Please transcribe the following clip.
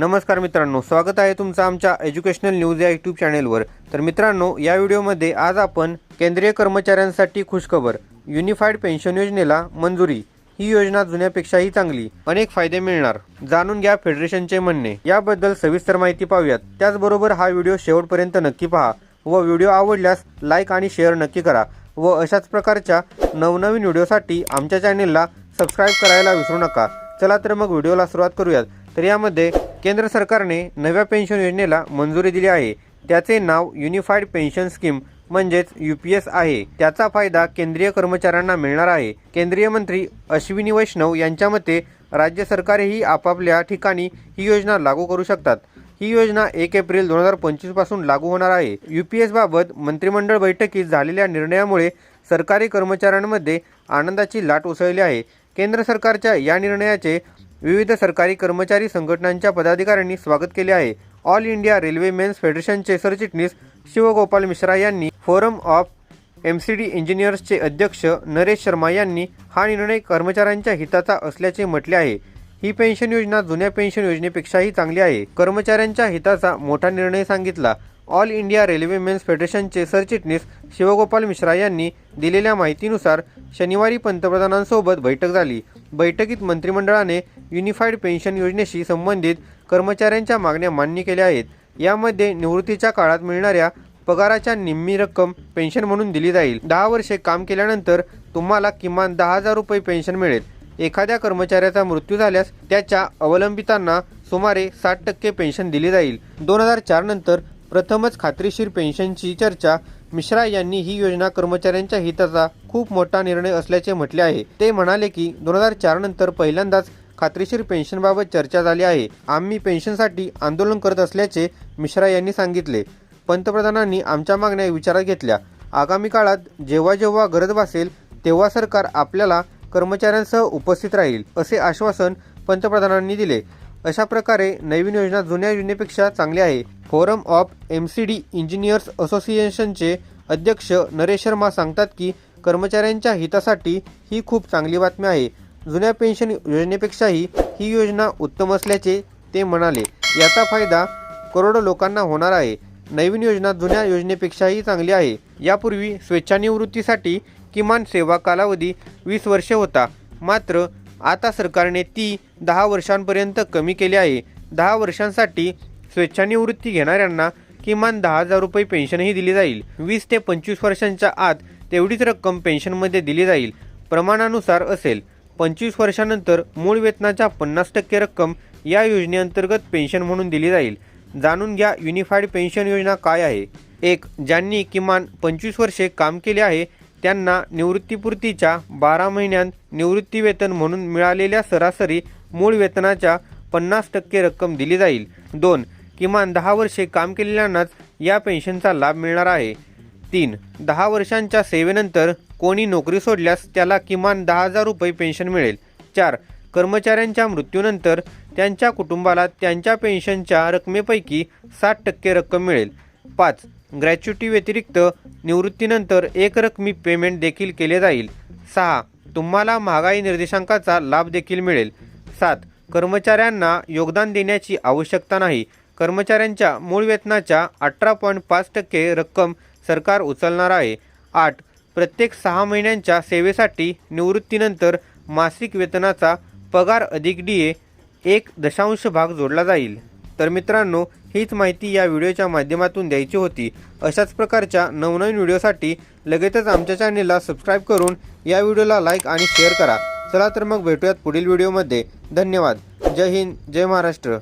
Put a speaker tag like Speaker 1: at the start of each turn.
Speaker 1: नमस्कार मित्रांनो स्वागत आहे तुमचं आमच्या एज्युकेशनल न्यूज या यूट्यूब चॅनेलवर तर मित्रांनो या व्हिडिओमध्ये आज आपण केंद्रीय कर्मचाऱ्यांसाठी खुशखबर युनिफाईड पेन्शन योजनेला मंजुरी. ही योजना जुन्यापेक्षाही चांगली अनेक फायदे मिळणार. जाणून घ्या फेडरेशनचे म्हणणे. याबद्दल सविस्तर माहिती पाहूयात. त्याचबरोबर हा व्हिडिओ शेवटपर्यंत नक्की पहा व व्हिडिओ आवडल्यास लाईक आणि शेअर नक्की करा व अशाच प्रकारच्या नवनवीन व्हिडिओसाठी आमच्या चॅनेलला सबस्क्राईब करायला विसरू नका. चला तर मग व्हिडिओला सुरुवात करूयात. तर यामध्ये केंद्र सरकारने नव्या पेन्शन योजनेला मंजुरी दिली आहे. त्याचे नाव युनिफाईड पेन्शन स्कीम म्हणजेच यू पी एस आहे. त्याचा फायदा केंद्रीय कर्मचाऱ्यांना मिळणार आहे. केंद्रीय मंत्री अश्विनी वैष्णव यांच्या मते राज्य सरकारेही आपापल्या ठिकाणी ही योजना लागू करू शकतात. ही योजना एक एप्रिल दोन हजार पंचवीसपासून लागू होणार आहे. यू पी एस बाबत मंत्रिमंडळ बैठकीत झालेल्या निर्णयामुळे सरकारी कर्मचाऱ्यांमध्ये आनंदाची लाट उसळली आहे. केंद्र सरकारच्या या निर्णयाचे विविध सरकारी कर्मचारी संघटनांच्या पदाधिकाऱ्यांनी स्वागत केले आहे. ऑल इंडिया रेल्वे मेन्स फेडरेशनचे सरचिटणीस शिवगोपाल मिश्रा यांनी forum of M C D इंजिनियर्सचे अध्यक्ष नरेश शर्मा यांनी हा निर्णय कर्मचाऱ्यांच्या हिताचा असल्याचे म्हटले आहे. ही पेन्शन योजना जुन्या पेन्शन योजनेपेक्षाही चांगली आहे. कर्मचाऱ्यांच्या हिताचा मोठा निर्णय सांगितला. ऑल इंडिया रेल्वे मेन्स फेडरेशनचे सरचिटणीस शिवगोपाल मिश्रा यांनी दिलेल्या माहितीनुसार शनिवारी पंतप्रधानांसोबत बैठक झाली. बैठकीत मंत्रिमंडळाने युनिफाईड पेन्शन योजनेशी संबंधित कर्मचाऱ्यांच्या मागण्या मान्य केल्या आहेत. यामध्ये निवृत्तीच्या काळात मिळणाऱ्या पगाराच्या निम्मी रक्कम पेन्शन म्हणून दिली जाईल. दहा वर्षे काम केल्यानंतर तुम्हाला किमान दहा हजार रुपये पेन्शन मिळेल. एखाद्या कर्मचाऱ्याचा मृत्यू झाल्यास त्याच्या अवलंबितांना सुमारे साठ टक्के पेन्शन दिली जाईल. दोन हजार चार नंतर प्रथमच खात्रीशीर पेन्शनची चर्चा. मिश्रा यांनी ही योजना कर्मचाऱ्यांच्या हिताचा खूप मोठा निर्णय असल्याचे म्हटले आहे. ते म्हणाले की दोन हजार चार नंतर पहिल्यांदाच खात्रीशीर पेन्शनबाबत चर्चा झाली आहे. आम्ही पेन्शनसाठी आंदोलन करत असल्याचे मिश्रा यांनी सांगितले. पंतप्रधानांनी आमच्या मागण्या विचारात घेतल्या. आगामी काळात जेव्हा जेव्हा गरज भासेल तेव्हा सरकार आपल्याला कर्मचाऱ्यांसह उपस्थित राहील असे आश्वासन पंतप्रधानांनी दिले. अशा प्रकारे नवीन योजना जुन्या योजनेपेक्षा चांगली आहे. Forum of M C D engineers असोसिएशनचे अध्यक्ष नरेश शर्मा सांगतात की कर्मचाऱ्यांच्या हितासाठी ही खूप चांगली बातमी आहे. जुन्या पेन्शन योजनेपेक्षाही ही योजना उत्तम असल्याचे ते म्हणाले. याचा फायदा करोडो लोकांना होणार आहे. नवीन योजना जुन्या योजनेपेक्षाही चांगली आहे. यापूर्वी स्वेच्छानिवृत्तीसाठी किमान सेवा कालावधी वीस वर्षे होता. मात्र आता सरकारने ती दहा वर्षांपर्यंत कमी केली आहे. दहा वर्षांसाठी स्वेच्छानिवृत्ती घेणाऱ्यांना किमान दहा हजार रुपये पेन्शनही दिली जाईल. वीस ते पंचवीस वर्षांच्या आत तेवढीच रक्कम पेन्शनमध्ये दिली जाईल. प्रमाणानुसार असेल. पंचवीस वर्षानंतर मूळ वेतनाच्या पन्नास टक्के रक्कम या योजनेअंतर्गत पेन्शन म्हणून दिली जाईल. जाणून घ्या युनिफाईड पेन्शन योजना काय आहे. एक ज्यांनी किमान पंचवीस वर्षे काम केले आहे त्यांना निवृत्तीपूर्तीच्या बारा महिन्यांत निवृत्तीवेतन म्हणून मिळालेल्या सरासरी मूळ वेतनाच्या पन्नास टक्के रक्कम दिली जाईल. दोन किमान दहा वर्षे काम केलेल्यांनाच या पेन्शनचा लाभ मिळणार आहे. तीन दहा वर्षांच्या सेवेनंतर कोणी नोकरी सोडल्यास त्याला किमान दहा हजार रुपये पेन्शन मिळेल. चार कर्मचाऱ्यांच्या मृत्यूनंतर त्यांच्या कुटुंबाला त्यांच्या पेन्शनच्या रकमेपैकी साठ टक्के रक्कम मिळेल. पाच ग्रॅच्युटी व्यतिरिक्त निवृत्तीनंतर एक रकमी पेमेंट देखील केले जाईल. सहा तुम्हाला महागाई निर्देशांकाचा लाभ देखील मिळेल. सात कर्मचाऱ्यांना योगदान देण्याची आवश्यकता नाही. कर्मचाऱ्यांच्या मूळ वेतनाच्या अठरा पॉईंट पाच टक्के रक्कम सरकार उचलणार आहे. आठ प्रत्येक सहा महिन्यांच्या सेवेसाठी निवृत्तीनंतर मासिक वेतनाचा पगार अधिक डी ए एक दशांश भाग जोडला जाईल. तर मित्रांनो हीच माहिती या व्हिडिओच्या माध्यमातून द्यायची होती. अशाच प्रकारच्या नवनवीन व्हिडिओसाठी लगेचच आमच्या चॅनेलला सबस्क्राईब करून या व्हिडिओला लाईक आणि शेअर करा. चला तर मग भेटूयात पुढील व्हिडिओमध्ये. धन्यवाद. जय हिंद जय महाराष्ट्र.